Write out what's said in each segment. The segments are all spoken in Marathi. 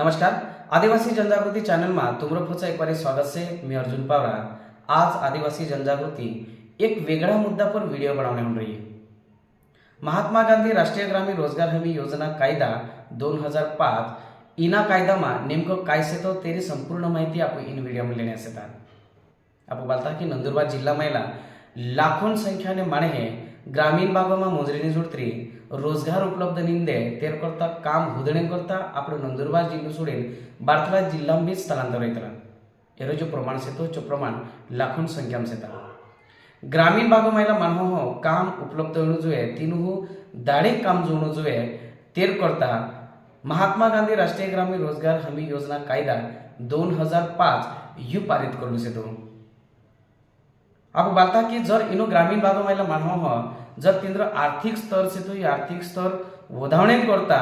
नमस्कार। आदिवासी जनजागृती चॅनलमा तुम्रफोचं एक बारे स्वागत आहे मी अर्जुन पावरा. आज आदिवासी जनजागृती एक वेगळा मुद्दा पण व्हिडिओ बनवणे म्हणून येईल महात्मा गांधी राष्ट्रीय ग्रामीण रोजगार हमी योजना कायदा दोन हजार पाच इना कायदामा नेमकं काय सेतो तरी संपूर्ण माहिती आपण इन व्हिडिओमध्ये लिहिण्यास येतात. आपण बोलता की नंदुरबार जिल्हा महिला लाखोन संख्याने माणे हे ગ્રામીણ ભાગોમાં મોજરીની જોડતરી રોજગાર ઉપલબ્ધ નિંદે તેર કરતા કામ હુદણે કરતા આપણું નંદુરબાર જિલ્લો છોડીને બારતલા જિલ્લામાં બી સ્થળાંતર રહેતા એનો જો પ્રમાણ છે તો જો પ્રમાણ લાખોન સંખ્યામાં છે ગ્રામીણ ભાગોમાં એલા માનવો કામ ઉપલબ્ધ હોવું જોઈએ તેનું દાડે કામ જોવું જોઈએ તેર કરતા महात्मा गांधी राष्ट्रीय ग्रामीण रोजगार हमी योजना कायदा दोन हजार पाच यू पारित करू अब बात है कि जर इनो ग्रामीण भागों में मानव हो, जर तिंद्र आर्थिक स्तर से तो आर्थिक स्तर वधावने करता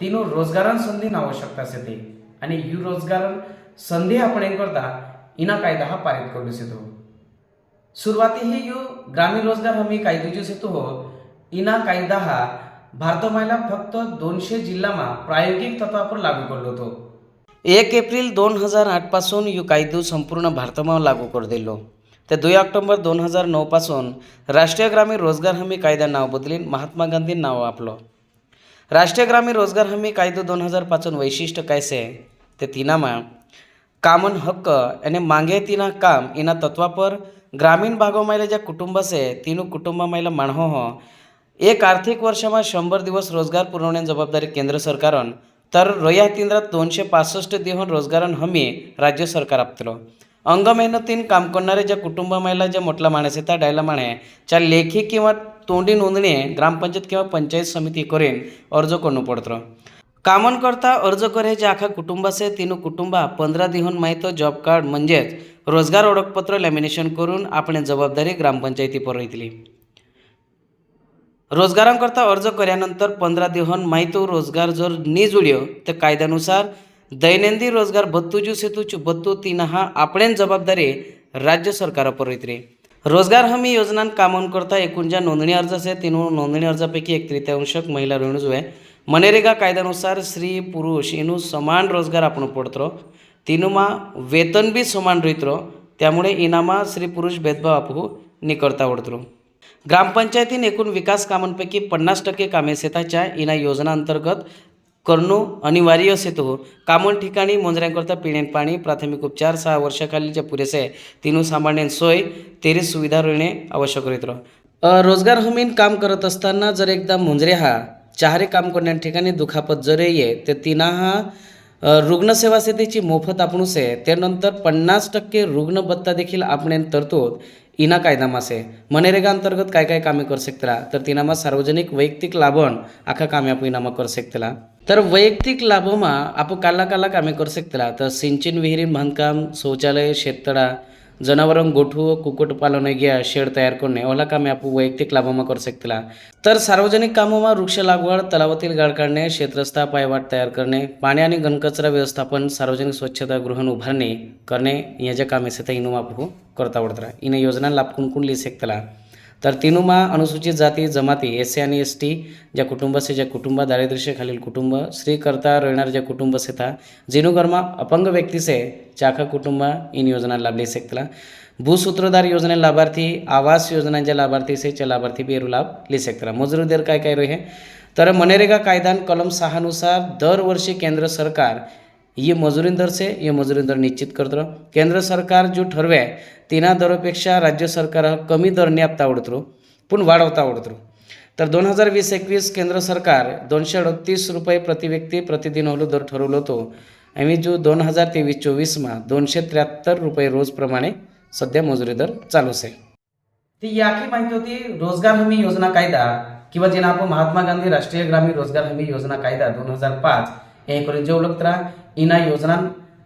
तीनों रोजगार संधि आवश्यकता से आणि यू रोजगार संधी अपने करता इना कायदा हा पारित करू सेतो. सुरुवाती ही यू ग्रामीण रोजगार हमी कायदे जो सेतो हो इना कायदा हा भारतामायला फक्त दोनशे जिल्हामा प्रायोगिक तत्वावर लागू करलो होतो एक एप्रिल दोन हजार आठपासून यू कायदो संपूर्ण भारतामा लागू कर दिलो. तर दुई ऑक्टोबर दोन हजार नऊपासून राष्ट्रीय ग्रामीण रोजगार हमी कायदा नाव बदलीन महात्मा गांधीन नाव आपलं. राष्ट्रीय ग्रामीण रोजगार हमी कायदो दोन हजार पाचून वैशिष्ट्य कायसे ते तिनामा. कामन हक्क आणि मांगे तिना काम इना तत्वापर ગ્રામીણ ભાગોમાં જે કુટુંબ तिनू તેનું કુટુંબમાં માણહો एक એક આર્થિક વર્ષમાં શંભર દિવस રોજગાर पुरवण्याची જવાબદાरी केंद्र सरकारान तर रोया तिंद्रात दोनशे पासष्ट दिवन रोजगारान हमी राज्य सरकार आपतलो. अंगमेहनतीन काम करणारे ज्या कुटुंबामायला ज्या मोठला माणूस त्या डायला माणे च्या लेखी किंवा तोंडी नोंदणी ग्रामपंचायत किंवा पंचायत समिती करेन अर्ज करणं पडतं. कामन करता अर्ज करे जे आखा कुटुंबाचे तिनू तिनं कुटुंबा पंधरा दिहून माहीत जॉब कार्ड म्हणजेच रोजगार ओळखपत्र लॅमिनेशन करून आपण जबाबदारी ग्रामपंचायती पर येतली रोजगारांकरता अर्ज केल्यानंतर पंधरा दिवन माहीत रोजगार जर नी जुळ्यो तर कायद्यानुसार दैनंदिन ದೈನಂದಿನ ರೋಜ್ಗಾರ್ ಬತ್ತುಜು ಸೇತುಚು तीन हा आपणेन जबाबदारी राज्य सरकारापर येते रोजगार हमी योजना कामावून करता एकूण ज्या नोंदणी अर्ज आहे तिनू नोंदणी अर्जापैकी एक तृतीयांशक महिला रेणूज आहे मनरेगा कायद्यानुसार स्त्री पुरुष इनू समान रोजगार आपण पडतो तिनुमा वेतन बी समान रोहितो त्यामुळे इनामा स्त्री पुरुष भेदभाव आपू निकरता ओढतो ग्रामपंचायतीन एकूण विकास कामांपैकी पन्नास टक्के कामे सेताच्या इना योजना अंतर्गत करणं अनिवार्य असतो कामन ठिकाणी मंजऱ्यांकरता पिण्यात पाणी प्राथमिक उपचार सहा वर्षाखालील जे पुरेसे आहे तिनू सांभाळणे सोय तेरी सुविधा रोहिणे आवश्यक रहित रोजगार हमीन काम करत असताना जर एकदा मुंजरे हा चहारे काम करण्या ठिकाणी दुखापत जर ये तर तिना हा रुग्णसेवा सेवेची मोफत आपणूस आहे त्यानंतर पन्नास टक्के रुग्ण देखील आपण तरतूद इना कायदामा से मनरेगा अंतर्गत काय काय कामे करू शकतला? तर तिनामा सार्वजनिक वैयक्तिक लाभण आखा कामे आपण इनामा करू शकतला. तर वैयक्तिक लाभमा आपण काला काला कामे करू शकतला. तर सिंचन विहिरी बांधकाम शौचालय शेततळा जनावरां गोठू कुक्कुटपालन घ्या शेड तयार करणे ओला कामे आपण वैयक्तिक लाभामा करू शकतील. तर सार्वजनिक कामोमा वृक्ष लागवड तलावातील गाळ काढणे क्षेत्रस्था पायवाट तयार करणे पाणी आणि घनकचरा व्यवस्थापन सार्वजनिक स्वच्छता गृहन उभारणे करणे याच्या कामे सेता इनुमा आपू करता आवडतं इन योजना लाभ कोण कोण लिहि शकतला. तर तिनुमा अनुसूचित जाती जमाती एस सी आणि एस टी ज्या कुटुंब ज्या कुटुंब दारिद्र्यखालील कुटुंब स्त्रीकरता रहणार ज्या कुटुंब से था अपंग व्यक्तीसे चाखा कुटुंब इन योजना लाभ ले सकतला भूसूत्रधार योजना लाभार्थी आवास योजनांच्या लाभार्थी से लाभार्थी बेरू लाभ ले सकतला मजुरी दर काय काय रहे तर मनरेगा कायदान कलम सहानुसार दरवर्षी केंद्र सरकार ये मजुरी दर से ये मजुरी दर निश्चित करतो केंद्र सरकार जो ठरवे तिना दरापेक्षा राज्य सरकार कमी दरने आपता आवडतो पण वाढवता आवडतो तर दोन हजार वीस एकवीस केंद्र सरकार दोनशे अडतीस रुपये प्रतिव्यक्ती प्रतिदिन होलो दर ठरवलं होतो. आणि जो दोन हजार तेवीस चोवीसमा दोनशे त्र्याहत्तर रुपये रोजप्रमाणे सध्या मजुरी दर चालूच आहे. ती याखी माहिती होती रोजगार हमी योजना कायदा किंवा जेना आपण महात्मा गांधी राष्ट्रीय ग्रामीण रोजगार हमी योजना कायदा दोन हजार पाच हे करून जे तर इना योजना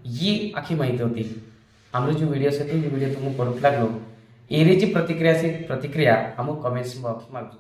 ही आखी माहिती होती. आमचे जे व्हिडिओ होते जे व्हिडिओ तुम्ही करूक लागलो एरीची प्रतिक्रिया असेल प्रतिक्रिया आम्ही कमेंट्स बॉक्स मागतो.